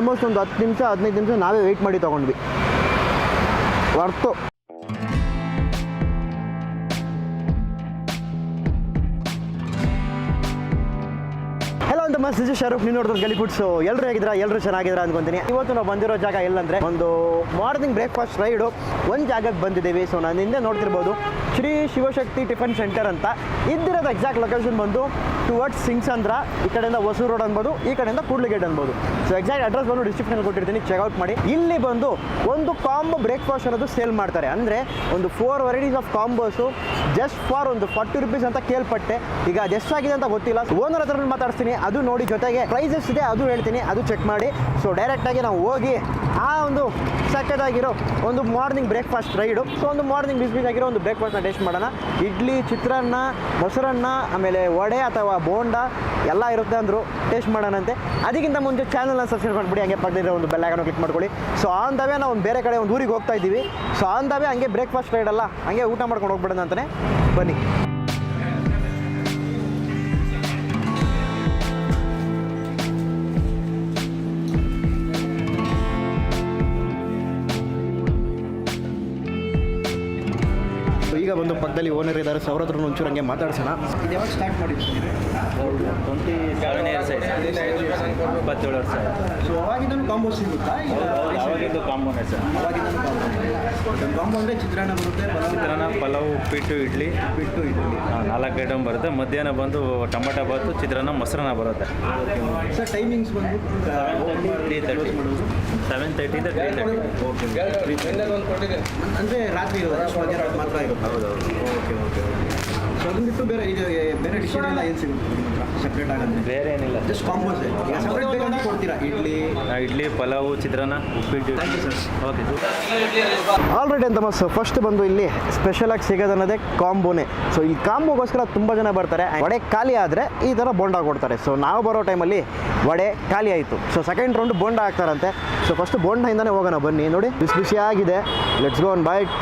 Almost ಒಂದು ಹತ್ತು ನಿಮಿಷ ಹದಿನೈದು ನಿಮಿಷ ನಾವೇ ವೆಯ್ಟ್ ಮಾಡಿ ತೊಗೊಂಡ್ವಿ. ವರ್ತು ಹಲೋ ಸಿಜು ಮಸ್ತ್ ನೀನು ನೋಡಿದ್ರೆ ಗಲಿ ಫುಡ್ಸು ಎಲ್ಲರೂ ಹೇಗಿದ್ರ ಎಲ್ಲರೂ ಚೆನ್ನಾಗಿದ್ರ ಅನ್ಕೊಂತೀನಿ. ಇವತ್ತು ನಾವು ಬಂದಿರೋ ಜಾಗ ಎಲ್ಲಂದ್ರೆ ಒಂದು ಮಾರ್ನಿಂಗ್ ಬ್ರೇಕ್ಫಾಸ್ಟ್ ರೈಡು ಒಂದು ಜಾಗಕ್ಕೆ ಬಂದಿದ್ದೀವಿ. ಸೊ ನಾನು ಹಿಂದೆ ನೋಡ್ತಿರ್ಬೋದು ಶ್ರೀ ಶಿವಶಕ್ತಿ ಟಿಫನ್ ಸೆಂಟರ್ ಅಂತ. ಇದ್ದಿರೋದು ಎಕ್ಸಾಕ್ಟ್ ಲೊಕೇಶನ್ ಬಂದು ಟುವರ್ಡ್ಸ್ ಸಿಂಗ್ಸಂದ್ರ, ಈ ಕಡೆಯಿಂದ ಹೊಸೂರು ರೋಡ್ ಅನ್ಬೋದು, ಈ ಕಡೆಯಿಂದ ಕೂಡ್ಲಿಗೇಟ್ ಅನ್ಬೋದು. ಸೊ ಎಕ್ಸಾಕ್ಟ್ ಅಡ್ರೆಸ್ ಬಂದು ಡಿಸ್ಕ್ರಿಪ್ಷನ್ ಕೊಟ್ಟಿರ್ತೀನಿ. ಚೆಕ್ಔಟ್ ಮಾಡಿ. ಇಲ್ಲಿ ಬಂದು ಒಂದು ಕಾಂಬೋ ಬ್ರೇಕ್ಫಾಸ್ಟ್ ಅನ್ನೋದು ಸೇಲ್ ಮಾಡ್ತಾರೆ. ಅಂದರೆ ಒಂದು four varieties of combos just for ಒಂದು ಫಾರ್ಟಿ ರುಪೀಸ್ ಅಂತ ಕೇಳ್ಪಟ್ಟೆ. ಈಗ ಅದು ಎಷ್ಟಾಗಿದೆ ಅಂತ ಗೊತ್ತಿಲ್ಲ. ಓನರ್ ಹತ್ರ ಮಾತಾಡ್ತೀನಿ ಅದು ನೋಡಿ ಜೊತೆಗೆ ಪ್ರೈಸ್ ಇದೆ, ಅದು ಹೇಳ್ತೀನಿ, ಅದು ಚೆಕ್ ಮಾಡಿ. ಸೊ ಡೈರೆಕ್ಟಾಗಿ ನಾವು ಹೋಗಿ ಆ ಒಂದು ಸಕ್ಕದಾಗಿರೋ ಒಂದು ಮಾರ್ನಿಂಗ್ ಬ್ರೇಕ್ಫಾಸ್ಟ್ ರೈಡು. ಸೊ ಒಂದು ಮಾರ್ನಿಂಗ್ ಬಿಸಿ ಆಗಿರೋ ಒಂದು ಬ್ರೇಕ್ಫಾಸ್ಟ್ನ ಟೇಸ್ಟ್ ಮಾಡೋಣ. ಇಡ್ಲಿ, ಚಿತ್ರಾನ್ನ, ಮೊಸರನ್ನ, ಆಮೇಲೆ ವಡೆ ಅಥವಾ ಬೋಂಡ ಎಲ್ಲ ಇರುತ್ತೆ ಅಂದರು ಟೇಸ್ಟ್ ಮಾಡೋಣಂತೆ. ಅದಕ್ಕಿಂತ ಮುಂಚೆ ಚಾನಲ್ನ ಸಬ್ಸ್ಕ್ರೈಬ್ ಮಾಡಿಬಿಡಿ, ಹಂಗೆ ಪಕ್ಕದಿರೋ ಒಂದು ಬೆಲ್ಲಾಗನ್ನು ಕ್ಲಿಕ್ ಮಾಡ್ಕೊಳ್ಳಿ. ಸೊ ಆನ್ ದವೇ ನಾವು ಒಂದು ಬೇರೆ ಕಡೆ ಒಂದು ಊರಿಗೆ ಹೋಗ್ತಾ ಇದ್ದೀವಿ. ಸೊ ಆನ್ ದವೇ ಹಂಗೆ ಬ್ರೇಕ್ಫಾಸ್ಟ್ ರೈಡಲ್ಲ, ಹಂಗೆ ಊಟ ಮಾಡ್ಕೊಂಡು ಹೋಗ್ಬಿಡೋಣ ಅಂತಾನೆ. ಬನ್ನಿ. ಈಗ ಬಂದು ಪಕ್ಕದಲ್ಲಿ ಓನರ್ ಇದ್ದಾರೆ. ಅವ್ರ ಹತ್ರ ಒಂಚೂರು ಹಂಗೆ ಮಾತಾಡ್ಸೋಣ. ಇದು ಯಾವಾಗ ಸ್ಟಾರ್ಟ್ ಮಾಡಿದ್ದು? ಟ್ವೆಂಟಿ ಸೆವೆನ್ ಇಯರ್ಸ್ ಆಯ್ತು. ಇಪ್ಪತ್ತೇಳು ವರ್ಷ ಆಯ್ತು. ಸೊ ಅವಾಗಿಂದನೂ ಕಾಂಬೋ ಸಿಗುತ್ತಾ? ಅವಾಗಿದ್ದು ಕಾಂಬೋನೇ ಸರ್. ಕಾಂಬೋ ಅಂದರೆ ಚಿತ್ರಾನ್ನ ಬರುತ್ತೆ ಚಿತ್ರಾನ್ನ ಪಲಾವ್ ಉಪ್ಪಿಟ್ಟು ಇಡ್ಲಿ. ಉಪ್ಪಿಟ್ಟು ಇಡ್ಲಿ. ನಾಲ್ಕು ಐಟಮ್ ಬರುತ್ತೆ. ಮಧ್ಯಾಹ್ನ ಬಂದು ಟೊಮೆಟೊ ಬಾತು ಚಿತ್ರಾನ್ನ ಮೊಸರನ್ನ ಬರುತ್ತೆ. ಸರ್ ಟೈಮಿಂಗ್ಸ್ ಬಂದು ತ್ರೀ ತರ್ಟಿ ಸೆವೆನ್ ತರ್ಟಿಯಿಂದ ತ್ರೀ ತರ್ಟಿ ಅಂದರೆ ರಾತ್ರಿ ಇರೋದು ಮಾತ್ರ ಇರುತ್ತೆ ಹೌದೌದು ಓಕೆ ಓಕೆ ಓಕೆ ಸೊ ಅದನ್ನ ಬಿಟ್ಟು ಬೇರೆ ಇದು ಬೇರೆ ಡಿಶ್ ಎಲ್ಲ ಏನು ಸಿಗುತ್ತೆ ನಿಮ್ಮ ಹತ್ರ? ಸಪ್ರೇಟ್ ಆಗುತ್ತೆ ಬೇರೆ ಏನಿಲ್ಲ. ಜಸ್ಟ್ ಕಾಂಬೋಸ್ ಈಗ ಸಪ್ರೇಟ್ ಬೇಕಂತ ಕೊಡ್ತೀರಾ? ಇಡ್ಲಿ? ಇಡ್ಲಿ ಪಲಾವು ಚಿತ್ರಾನ್ನ ಉಪ್ಪಿಟ್ಟು. ಓಕೆ ಆಲ್ರೆಡಿ ಅಂತ ಮಸ್ ಫಸ್ಟ್ ಬಂದು ಇಲ್ಲಿ ಸ್ಪೆಷಲ್ ಆಗಿ ಸಿಗೋದನ್ನೋದೇ ಕಾಂಬೋನೇ. ಸೊ ಈ ಕಾಂಬೋಗೋಸ್ಕರ ತುಂಬ ಜನ ಬರ್ತಾರೆ ವಡೆ ಖಾಲಿ ಆದರೆ ಈ ಥರ ಬೋಂಡ ಕೊಡ್ತಾರೆ. ಸೊ ನಾವು ಬರೋ ಟೈಮಲ್ಲಿ ವಡೆ ಖಾಲಿ ಆಯಿತು. ಸೊ ಸೆಕೆಂಡ್ ರೌಂಡ್ ಬೋಂಡ ಹಾಕ್ತಾರಂತೆ. ಸೊ ಫಸ್ಟ್ ಬೋಂಡದಿಂದನೇ ಹೋಗೋಣ ಬನ್ನಿ. ನೋಡಿ ಬಿಸಿ ಬಿಸಿ ಆಗಿದೆ ಲೆಟ್ಸ್ ಗೋ ಒನ್ ಬೈಟ್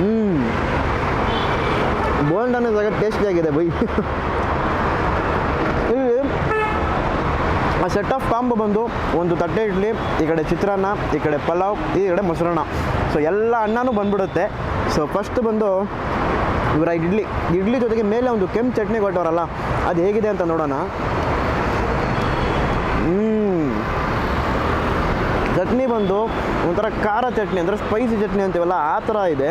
ಹ್ಞೂ ಬೋಂಡನೇ ಜಾಗ ಟೇಸ್ಟಿಯಾಗಿದೆ ಬೈ ಇಲ್ಲಿ ಆ ಸೆಟ್ ಆಫ್ ಕಾಂಬೋ ಬಂದು ಒಂದು ತಟ್ಟೆ ಇಡ್ಲಿ, ಈ ಕಡೆ ಚಿತ್ರಾನ್ನ, ಈ ಕಡೆ ಪಲಾವ್, ಈ ಕಡೆ ಮೊಸರನ್ನ. ಸೊ ಎಲ್ಲ ಅನ್ನನೂ ಬಂದ್ಬಿಡುತ್ತೆ. ಸೊ ಫಸ್ಟ್ ಬಂದು ಇವರ ಇಡ್ಲಿ. ಇಡ್ಲಿ ಜೊತೆಗೆ ಮೇಲೆ ಒಂದು ಕೆಂಪು ಚಟ್ನಿ ಕೊಟ್ಟವರಲ್ಲ, ಅದು ಹೇಗಿದೆ ಅಂತ ನೋಡೋಣ. ಚಟ್ನಿ ಬಂದು ಒಂಥರ ಖಾರ ಚಟ್ನಿ, ಅಂದರೆ ಸ್ಪೈಸಿ ಚಟ್ನಿ ಅಂತೀವಲ್ಲ, ಆ ಥರ ಇದೆ.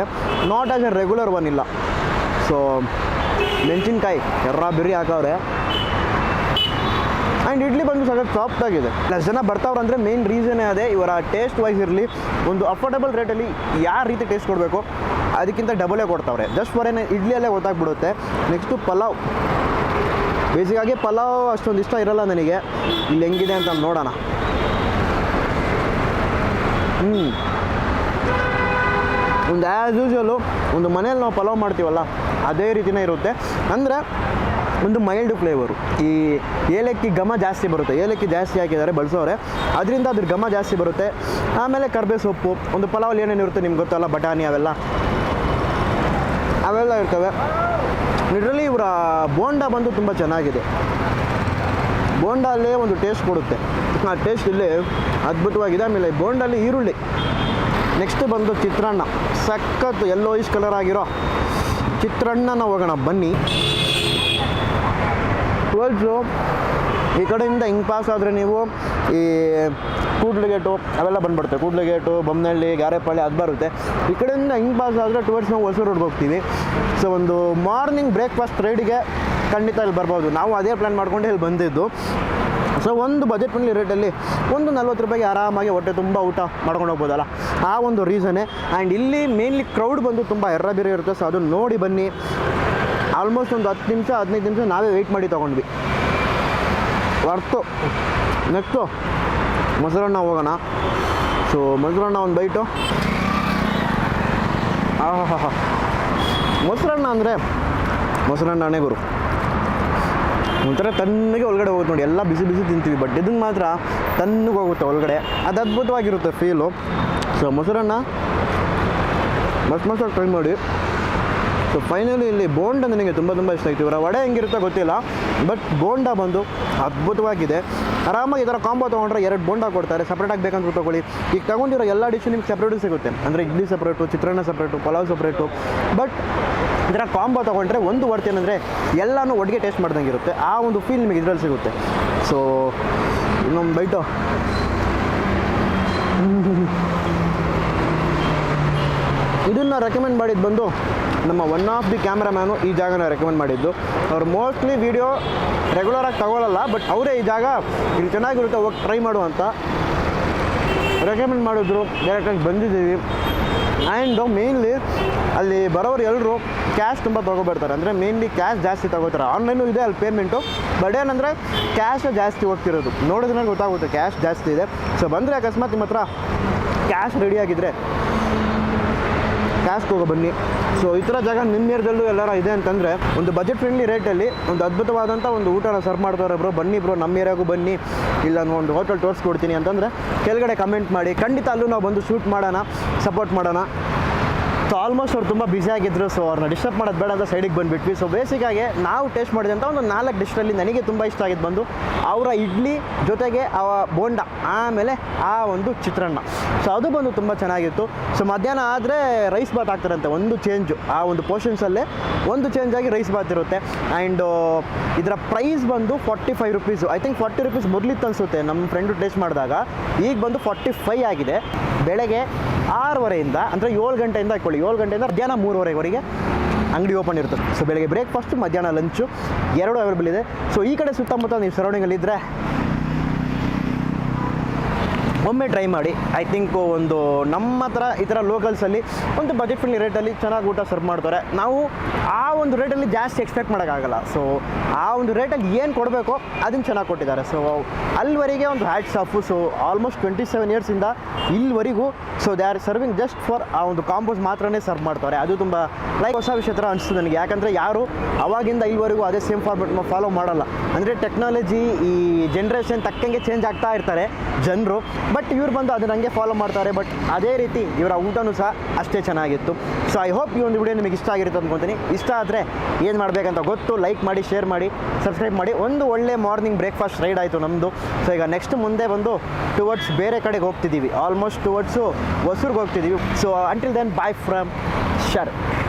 Not as a regular one ಇಲ್ಲ. ಸೊ, ಮೆಣಸಿನ್ಕಾಯಿ, ಎರ್ರ ಬಿರಿ ಹಾಕವ್ರೆ. ಆ್ಯಂಡ್ ಇಡ್ಲಿ ಬಂದು ಸಾಕಷ್ಟು ಸಾಫ್ಟ್ ಆಗಿದೆ. ಪ್ಲಸ್ ಜನ ಬರ್ತಾವ್ರೆ ಅಂದರೆ ಮೇನ್ ರೀಸನೇ ಅದೇ. ಇವರ ಟೇಸ್ಟ್ ವೈಸ್ ಇರಲಿ, ಒಂದು ಅಫೋರ್ಡಬಲ್ ರೇಟಲ್ಲಿ ಯಾವ ರೀತಿ ಟೇಸ್ಟ್ ಕೊಡಬೇಕು, ಅದಕ್ಕಿಂತ ಡಬಲೇ ಕೊಡ್ತಾವ್ರೆ. ಜಸ್ಟ್ ಫಾರ್ ಇಡ್ಲಿಯಲ್ಲೇ ಗೊತ್ತಾಗ್ಬಿಡುತ್ತೆ. ನೆಕ್ಸ್ಟು ಪಲಾವ್. ಬೇಸಿಗಾಗಿ ಪಲಾವ್ ಅಷ್ಟೊಂದು ಇಷ್ಟ ಇರಲ್ಲ ನನಗೆ. ಇಲ್ಲಿ ಹೆಂಗಿದೆ ಅಂತ ನೋಡೋಣ. ಹ್ಞೂ ಒಂದು ಆ್ಯಸ್ ಯೂಶ್ವಲು ಒಂದು ಮನೇಲಿ ನಾವು ಪಲಾವ್ ಮಾಡ್ತೀವಲ್ಲ ಅದೇ ರೀತಿನೇ ಇರುತ್ತೆ. ಅಂದರೆ ಒಂದು ಮೈಲ್ಡ್ ಫ್ಲೇವರು ಈ ಏಲಕ್ಕಿ ಘಮ ಜಾಸ್ತಿ ಬರುತ್ತೆ. ಏಲಕ್ಕಿ ಜಾಸ್ತಿ ಹಾಕಿದ್ದಾರೆ ಬಳಸೋರೆ ಅದರಿಂದ ಅದ್ರ ಘಮ ಜಾಸ್ತಿ ಬರುತ್ತೆ. ಆಮೇಲೆ ಕರ್ಬೇ ಸೊಪ್ಪು, ಒಂದು ಪಲಾವಲ್ಲಿ ಏನೇನು ಇರುತ್ತೆ ನಿಮ್ಗೆ ಗೊತ್ತಲ್ಲ? ಬಟಾಣಿ ಅವೆಲ್ಲ. ಅವೆಲ್ಲ ಇರ್ತವೆ. ಇದರಲ್ಲಿ ಇವರ ಬೋಂಡ ಬಂದು ತುಂಬ ಚೆನ್ನಾಗಿದೆ. ಬೋಂಡಲ್ಲೇ ಒಂದು ಟೇಸ್ಟ್ ಕೊಡುತ್ತೆ. ಆ ಟೇಸ್ಟ್ ಇಲ್ಲಿ ಅದ್ಭುತವಾಗಿದೆ ಆಮೇಲೆ ಬೋಂಡಲ್ಲಿ ಈರುಳ್ಳಿ. ನೆಕ್ಸ್ಟ್ ಬಂದು ಚಿತ್ರಾನ್ನ. ಸಖತ್ತು ಎಲ್ಲೋ ಇಶ್ ಕಲರ್ ಆಗಿರೋ ಚಿತ್ರಾನ್ನನ ಹೋಗೋಣ ಬನ್ನಿ. ಟ್ವೆಲ್ಸು ಈ ಕಡೆಯಿಂದ ಹಿಂಗೆ ಪಾಸ್ ಆದರೆ ನೀವು ಈ ಕೂಡ್ಲಿಗೇಟು ಅವೆಲ್ಲ ಬಂದ್ಬಿಡುತ್ತೆ. ಕೂಡ್ಲಿಗೇಟು ಬೊಮ್ಮನಹಳ್ಳಿ ಗಾರೆಪಳ್ಳಿ ಅದು ಬರುತ್ತೆ. ಈ ಕಡೆಯಿಂದ ಹಿಂಗೆ ಪಾಸ್ ಆದರೆ ಟುವರ್ಡ್ಸ್ ನಾವು ಹೊಸೂರು ರೋಡ್ಗೆ ಹೋಗ್ತೀವಿ. ಸೊ ಒಂದು ಮಾರ್ನಿಂಗ್ ಬ್ರೇಕ್ಫಾಸ್ಟ್ ರೈಡಿಗೆ ಖಂಡಿತ ಇಲ್ಲಿ ಬರ್ಬೋದು. ನಾವು ಅದೇ ಪ್ಲ್ಯಾನ್ ಮಾಡ್ಕೊಂಡು ಇಲ್ಲಿ ಬಂದಿದ್ದು. ಸೊ ಒಂದು ಬಜೆಟ್ ಫ್ರೆಂಡ್ಲಿ ರೇಟಲ್ಲಿ ಒಂದು ನಲ್ವತ್ತು ರೂಪಾಯಿಗೆ ಆರಾಮಾಗಿ ಹೊಟ್ಟೆ ತುಂಬ ಊಟ ಮಾಡ್ಕೊಂಡು ಹೋಗ್ಬೋದಲ್ಲ. ಆ ಒಂದು ರೀಸನ್ನೇ ಆ್ಯಂಡ್ ಇಲ್ಲಿ ಮೇನ್ಲಿ ಕ್ರೌಡ್ ಬಂದು ತುಂಬ ಎರ್ರಬಿರಿ ಇರುತ್ತೆ. ಸೊ ಅದನ್ನು ನೋಡಿ ಬನ್ನಿ. ಆಲ್ಮೋಸ್ಟ್ ಒಂದು ಹತ್ತು ನಿಮಿಷ, ಹದಿನೈದು ನಿಮಿಷ ನಾವೇ ವೆಯ್ಟ್ ಮಾಡಿ ತೊಗೊಂಡ್ವಿ. ವರ್ತು ನೆಕ್ಸ್ಟು ಮೊಸರನ್ನ ಹೋಗೋಣ. ಸೊ ಮೊಸರನ್ನ ಒಂದು ಬೈಟು ಆಹಾ ಮೊಸರನ್ನ ಅಂದರೆ ಗುರು. ಒಂಥರ ತಣ್ಣಗೆ ಒಳಗಡೆ ಹೋಗುತ್ತೆ ನೋಡಿ. ಎಲ್ಲ ಬಿಸಿ ಬಿಸಿ ತಿಂತೀವಿ ಬಟ್ ಇದನ್ನು ಮಾತ್ರ ತಣ್ಣಗೆ ಹೋಗುತ್ತೆ ಒಳಗಡೆ. ಅದು ಅದ್ಭುತವಾಗಿರುತ್ತೆ ಫೀಲು ಸೊ ಮೊಸರನ್ನ ಮಸ್ ಮಸ್ತಾಗಿ ಟ್ರೈ ಮಾಡಿ. ಸೊ ಫೈನಲಿ ಇಲ್ಲಿ ಬೋಂಡ ನನಗೆ ತುಂಬ ತುಂಬ ಇಷ್ಟ ಆಯ್ತು ಇವರ ವಡೆ ಹೆಂಗಿರುತ್ತೋ ಗೊತ್ತಿಲ್ಲ ಬಟ್ ಬೋಂಡ ಬಂದು ಅದ್ಭುತವಾಗಿದೆ. ಆರಾಮಾಗಿ ಇದರ ಕಾಂಬೋ ತೊಗೊಂಡ್ರೆ ಎರಡು ಬೋಂಡ ಕೊಡ್ತಾರೆ. ಸಪ್ರೇಟಾಗಿ ಬೇಕಂದ್ರೆ ತಗೊಳ್ಳಿ. ಈಗ ತಗೊಂಡಿರೋ ಎಲ್ಲ ಡಿಶ್ ನಿಮ್ಗೆ ಸಪ್ರೇಟು ಸಿಗುತ್ತೆ. ಅಂದರೆ ಇಡ್ಲಿ ಸಪ್ರೇಟು ಚಿತ್ರಾನ್ನ ಸಪ್ರೇಟು ಪಲಾವ್ ಸಪ್ರೇಟು ಬಟ್ ಇದರ ಕಾಂಬೋ ತೊಗೊಂಡ್ರೆ ಒಂದು ವರ್ತಿ ಏನಂದರೆ ಎಲ್ಲನೂ ಒಟ್ಟಿಗೆ ಟೇಸ್ಟ್ ಮಾಡ್ದಂಗೆ ಇರುತ್ತೆ. ಆ ಒಂದು ಫೀಲ್ ನಿಮಗೆ ಇದರಲ್ಲಿ ಸಿಗುತ್ತೆ. ಸೊ ಇನ್ನೊಂದು ಬೈಟು ಇದನ್ನು ರೆಕಮೆಂಡ್ ಮಾಡಿದ್ದು ಬಂದು ನಮ್ಮ ಒನ್ ಆಫ್ ದಿ ಕ್ಯಾಮ್ರಾಮ್ಯಾನು ಈ ಜಾಗನ ರೆಕಮೆಂಡ್ ಮಾಡಿದ್ದು. ಅವ್ರು ಮೋಸ್ಟ್ಲಿ ವೀಡಿಯೋ ರೆಗ್ಯುಲರಾಗಿ ತಗೊಳ್ಳಲ್ಲ ಬಟ್ ಅವರೇ ಈ ಜಾಗ ಇಲ್ಲಿ ಚೆನ್ನಾಗಿರುತ್ತೆ, ಹೋಗಿ ಟ್ರೈ ಮಾಡು ಅಂತ ರೆಕಮೆಂಡ್ ಮಾಡಿದ್ರು. ಡೈರೆಕ್ಟಾಗಿ ಬಂದಿದ್ದೀವಿ. ಆ್ಯಂಡ್ ಮೇನ್ಲಿ ಅಲ್ಲಿ ಬರೋರು ಎಲ್ಲರೂ ಕ್ಯಾಶ್ ತುಂಬ ತೊಗೊಬರ್ತಾರೆ. ಅಂದರೆ ಮೇನ್ಲಿ ಕ್ಯಾಶ್ ಜಾಸ್ತಿ ತಗೋತಾರೆ. ಆನ್ಲೈನು ಇದೆ, ಅಲ್ಲಿ ಪೇಮೆಂಟು ಬಟ್ ಏನಂದರೆ ಕ್ಯಾಶ್ ಜಾಸ್ತಿ ಹೋಗ್ತಿರೋದು. ನೋಡಿದ್ರೆ ಗೊತ್ತಾಗುತ್ತೆ ಕ್ಯಾಶ್ ಜಾಸ್ತಿ ಇದೆ. ಸೊ ಬಂದರೆ ಅಕಸ್ಮಾತ್ ನಿಮ್ಮ ಹತ್ರ ಕ್ಯಾಶ್ ರೆಡಿಯಾಗಿದ್ದರೆ ಕ್ಯಾಶ್ ಹೋಗೋ ಬನ್ನಿ. ಸೊ ಈ ಥರ ಜಾಗ ನಿಮ್ಮ ಏರಿಯಾದಲ್ಲೂ ಎಲ್ಲಾರ ಇದೆ ಅಂತಂದರೆ, ಒಂದು ಬಜೆಟ್ ಫ್ರೆಂಡ್ಲಿ ರೇಟಲ್ಲಿ ಒಂದು ಅದ್ಭುತವಾದಂಥ ಒಂದು ಊಟನ ಸರ್ವ್ ಮಾಡ್ತಾರೆ ಬ್ರೋ ಬನ್ನಿ ಬ್ರೋ ನಮ್ಮ ಏರಿಯಾಗೂ ಬನ್ನಿ. ಇಲ್ಲ ನಾನು ಒಂದು ಹೋಟೆಲ್ ತೋರಿಸ್ಕೊಡ್ತೀನಿ ಅಂತಂದರೆ, ಕೆಳಗಡೆ ಕಮೆಂಟ್ ಮಾಡಿ. ಖಂಡಿತ ಅಲ್ಲೂ ನಾವು ಬಂದು ಶೂಟ್ ಮಾಡೋಣ ಸಪೋರ್ಟ್ ಮಾಡೋಣ. ಸೊ ಆಲ್ಮೋಸ್ಟ್ ಅವ್ರು ತುಂಬ ಬ್ಯುಸಿ ಆಗಿದ್ರು. ಸೊ ಅವ್ರನ್ನ ಡಿಸ್ಟರ್ಬ್ ಮಾಡೋದು ಬೇಡ ಅಂತ ಸೈಡಿಗೆ ಬಂದುಬಿಟ್ವಿ. ಸೊ ಬೇಸಿಕ್ಕಾಗಿ ನಾವು ಟೇಸ್ಟ್ ಮಾಡಿದಂಥ ಒಂದು ನಾಲ್ಕು ಡಿಶ್ನಲ್ಲಿ ನನಗೆ ತುಂಬ ಇಷ್ಟ ಆಗಿದ್ದು ಬಂದು ಅವರ ಇಡ್ಲಿ ಜೊತೆಗೆ ಆ ಬೋಂಡ, ಆಮೇಲೆ ಆ ಒಂದು ಚಿತ್ರಾನ್ನ. ಸೊ ಅದು ಬಂದು ತುಂಬ ಚೆನ್ನಾಗಿತ್ತು. ಸೊ ಮಧ್ಯಾಹ್ನ ಆದರೆ ರೈಸ್ ಬಾತ್ ಆಗ್ತಾರಂತೆ ಒಂದು ಚೇಂಜು ಆ ಒಂದು ಪೋರ್ಷನ್ಸಲ್ಲೇ ಒಂದು ಚೇಂಜ್ ಆಗಿ ರೈಸ್ ಬಾತ್ ಇರುತ್ತೆ. ಆ್ಯಂಡ್ ಇದರ ಪ್ರೈಸ್ ಬಂದು forty five rupees I think forty rupees ಮೊದಲಿತ್ತು ಅನಿಸುತ್ತೆ ನಮ್ಮ ಫ್ರೆಂಡು ಟೇಸ್ಟ್ ಮಾಡಿದಾಗ. ಈಗ ಬಂದು ಫಾರ್ಟಿ ಫೈ ಆಗಿದೆ. ಬೆಳಗ್ಗೆ ಆರೂವರೆಯಿಂದ, ಅಂದರೆ ಏಳು ಗಂಟೆಯಿಂದ ಹಾಕ್ಕೊಳ್ಳಿ ಏಳು ಗಂಟೆಯಿಂದ ಮಧ್ಯಾಹ್ನ ಮೂರುವರೆವರೆಗೆ ಅಂಗಡಿ ಓಪನ್ ಇರುತ್ತೆ ಸೊ, ಬೆಳಗ್ಗೆ ಬ್ರೇಕ್ಫಾಸ್ಟು ಮಧ್ಯಾಹ್ನ ಲಂಚು ಎರಡು ಅವೈಲೇಬಲ್ ಇದೆ. ಸೊ ಈ ಕಡೆ ಸುತ್ತಮುತ್ತ ನೀವು ಸರೌಂಡಿಂಗಲ್ಲಿದ್ದರೆ ಒಮ್ಮೆ ಟ್ರೈ ಮಾಡಿ ಐ ಥಿಂಕ್ ಒಂದು ನಮ್ಮ ಹತ್ರ ಈ ಥರ ಲೋಕಲ್ಸಲ್ಲಿ ಒಂದು ಬಜೆಟ್ ಫ್ರೆಂಡ್ಲಿ ರೇಟಲ್ಲಿ ಚೆನ್ನಾಗಿ ಊಟ ಸರ್ವ್ ಮಾಡ್ತಾರೆ. ನಾವು ಆ ಒಂದು ರೇಟಲ್ಲಿ ಜಾಸ್ತಿ ಎಕ್ಸ್ಪೆಕ್ಟ್ ಮಾಡೋಕ್ಕಾಗಲ್ಲ ಸೊ ಆ ಒಂದು ರೇಟಲ್ಲಿ ಏನು ಕೊಡಬೇಕೋ ಅದನ್ನು ಚೆನ್ನಾಗಿ ಕೊಟ್ಟಿದ್ದಾರೆ. ಸೊ ಅಲ್ಲಿವರೆಗೆ ಒಂದು hats off so almost twenty seven ಇಯರ್ಸಿಂದ ಇಲ್ಲಿವರೆಗೂ so they are serving just for ಆ ಒಂದು ಕಾಂಪೋಸ್ ಮಾತ್ರನೇ ಸರ್ವ್ ಮಾಡ್ತಾರೆ. ಅದು ತುಂಬ ಲೈಕ್ ಹೊಸ ವಿಷಯ ಥರ ಅನಿಸ್ತು ನನಗೆ. ಯಾಕಂದರೆ ಯಾರು ಅವಾಗಿಂದ ಇಲ್ಲಿವರೆಗೂ ಅದೇ ಸೇಮ್ ಫಾರ್ಮೆಟ್ ಫಾಲೋ ಮಾಡಲ್ಲ. ಅಂದರೆ ಟೆಕ್ನಾಲಜಿ ಈ ಜನ್ರೇಷನ್ ತಕ್ಕಂಗೆ ಚೇಂಜ್ ಆಗ್ತಾ ಇರ್ತಾರೆ ಜನರು. ಬಟ್ ಇವ್ರು ಬಂದು ಅದನ್ನ ಹಂಗೆ ಫಾಲೋ ಮಾಡ್ತಾರೆ. ಬಟ್ ಅದೇ ರೀತಿ ಇವರ ಊಟನೂ ಸಹ ಅಷ್ಟೇ ಚೆನ್ನಾಗಿತ್ತು. ಸೊ ಐ ಹೋಪ್ ಈ ಒಂದು ವಿಡಿಯೋ ನಿಮಗೆ ಇಷ್ಟ ಆಗಿರುತ್ತೆ ಅಂದ್ಕೊತೀನಿ ಇಷ್ಟ ಆದರೆ ಏನು ಮಾಡಬೇಕಂತ ಗೊತ್ತು ಲೈಕ್ ಮಾಡಿ ಶೇರ್ ಮಾಡಿ ಸಬ್ಸ್ಕ್ರೈಬ್ ಮಾಡಿ. ಒಂದು ಒಳ್ಳೆ ಮಾರ್ನಿಂಗ್ ಬ್ರೇಕ್ಫಾಸ್ಟ್ ರೈಡ್ ಆಯಿತು ನಮ್ಮದು ಸೊ ಈಗ ನೆಕ್ಸ್ಟ್ ಮುಂದೆ ಬಂದು ಟುವರ್ಡ್ಸ್ ಬೇರೆ ಕಡೆಗೆ ಹೋಗ್ತಿದ್ದೀವಿ. ಆಲ್ಮೋಸ್ಟ್ ಟುವರ್ಡ್ಸು ಹೊಸೂರ್ಗೆ ಹೋಗ್ತಿದ್ದೀವಿ. So until then bye from ಶರ್